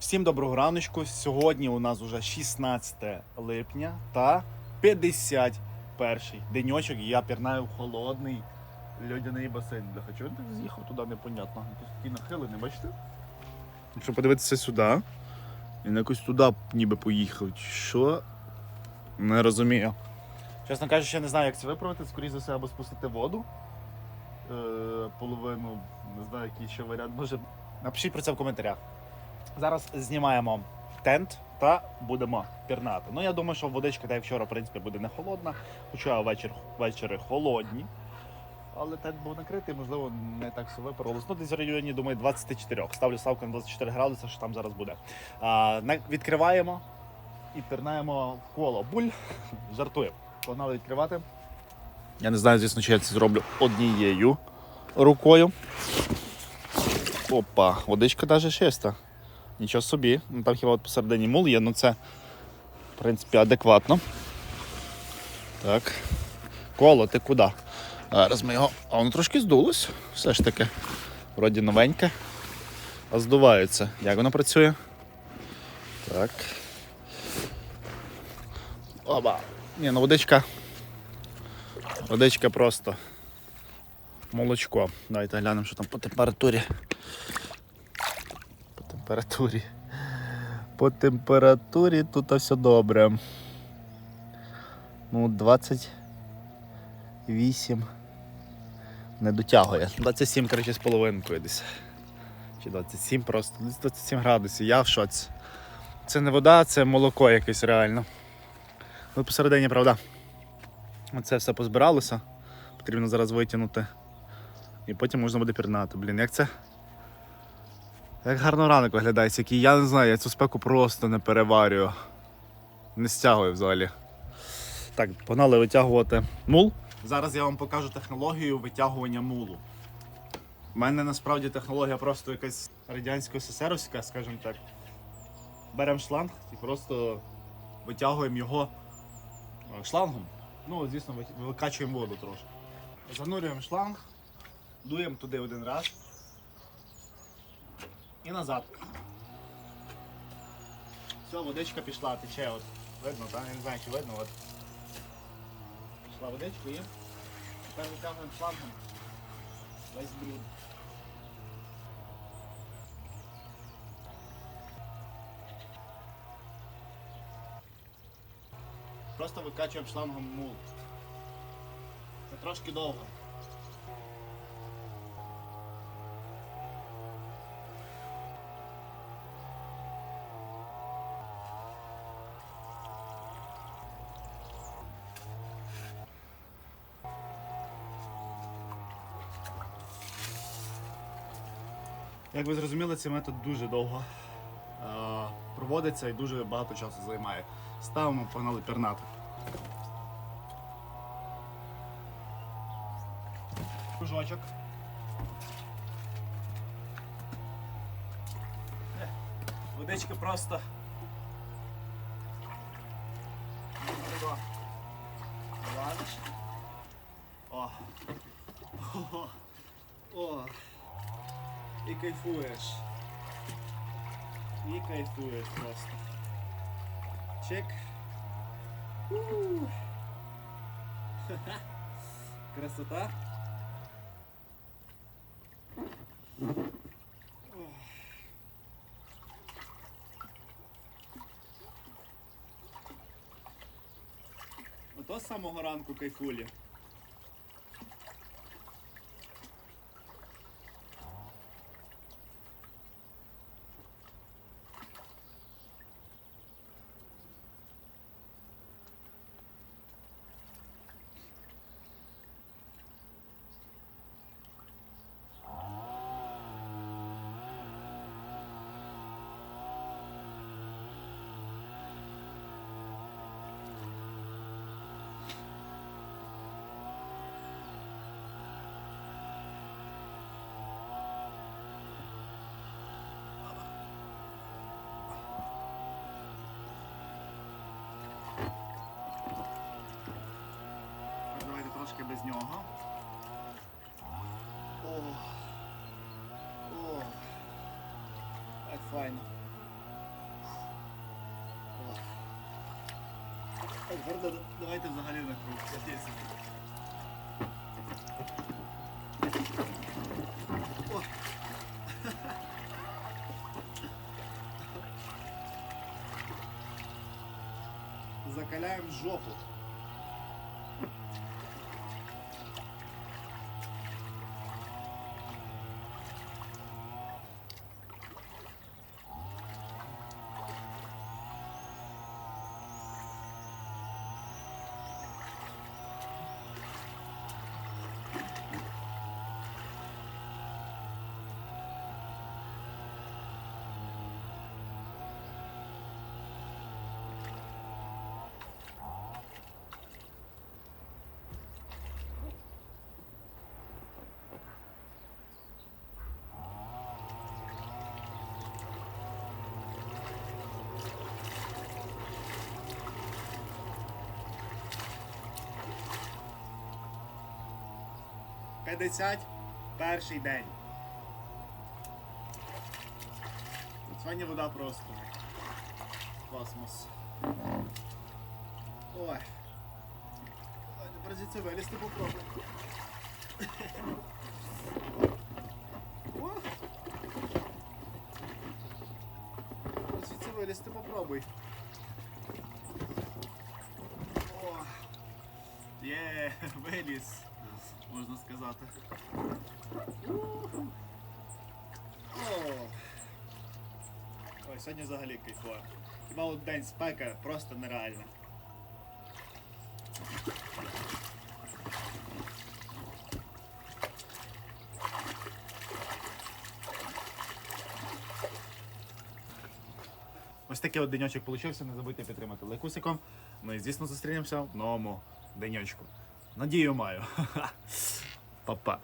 Всім доброго раночку. Сьогодні у нас вже 16 липня та 51 деньочок. і Я пірнаю в холодний льодяний басейн. Бляха, чого він так з'їхав туди, непонятно. Якийсь такий нахилений, бачите? Якщо подивитися сюди, він якось туди ніби поїхав. Що? Не розумію. Чесно кажучи, я не знаю, як це виправити. Скоріше за все, або спустити воду. Е, половину, не знаю, який ще варіант може. Напишіть про це в коментарях. Зараз знімаємо тент та будемо пірнати. Ну я думаю, що водичка, та як вчора, в принципі, буде не холодна, хоча вечір, вечори холодні. Але тент був накритий, можливо, не так все випарилось. Ну, десь в районі, думаю, 24. Ставлю ставку на 24 градуси, що там зараз буде. А, відкриваємо і пірнаємо в коло. Буль, жартуємо. Погнали відкривати. Я не знаю, звісно, чи я це зроблю однією рукою. Опа, водичка навіть чиста. Нічого собі. Ну, там хіба посередині мул є, ну це, в принципі, адекватно. Так. Коло, ти куди? Зараз ми його. А воно трошки здулось. Все ж таки. Вроді новеньке. А здувається. Як воно працює? Так. Оба. Ні, ну водичка. Водичка просто. Молочко. Давайте глянемо, що там по температурі. Температурі. По температурі тут все добре. Ну, 28 не дотягує. 27, коротше, з половинкою десь. Чи 27 просто. Десь 27 градусів. Я в шоці. Це не вода, це молоко якесь реально. Ну, посередині, правда. Оце все позбиралося. Потрібно зараз витягнути. І потім можна буде пірнати. Блін, як це? Як гарно ранок виглядає, який я не знаю, я цю спеку просто не переварюю. Не стягую взагалі. Так, погнали витягувати мул. Зараз я вам покажу технологію витягування мулу. У мене насправді технологія просто якась радянсько-сесеровська, скажімо так. Беремо шланг і просто витягуємо його е, шлангом. Ну, звісно, викачуємо воду трошки. Занурюємо шланг, дуємо туди один раз і назад. Все, водичка пішла, тече. От. Видно, так? Я не знаю, чи видно. От. Пішла водичка і тепер витягуємо шлангом весь бруд. Просто викачуємо шлангом мул. Це трошки довго. Як ви зрозуміли, цей метод дуже довго е, проводиться і дуже багато часу займає. Ставимо, погнали пірнати. Кружочок. Водички просто. О. О. О. І кайфуєш. І кайфуєш просто. Чек. Красота. Ото з самого ранку кайфулі. без нього. О, о, як файно. Так, гарно, давайте взагалі на круг. О. Закаляємо жопу. П'ятдесят перший день. Сьогодні вода просто. Космос. Ой. Ой, тепер звідси вилізти попробуй. Звідси вилізти попробуй. О! Є, виліз, можна сказати. Ой, сьогодні взагалі кайфово. Хіба от день спека просто нереальна. Ось такий от денечок получився. Не забудьте підтримати лайкусиком. Ну і звісно зустрінемося в новому денечку. Надію маю. Па-па.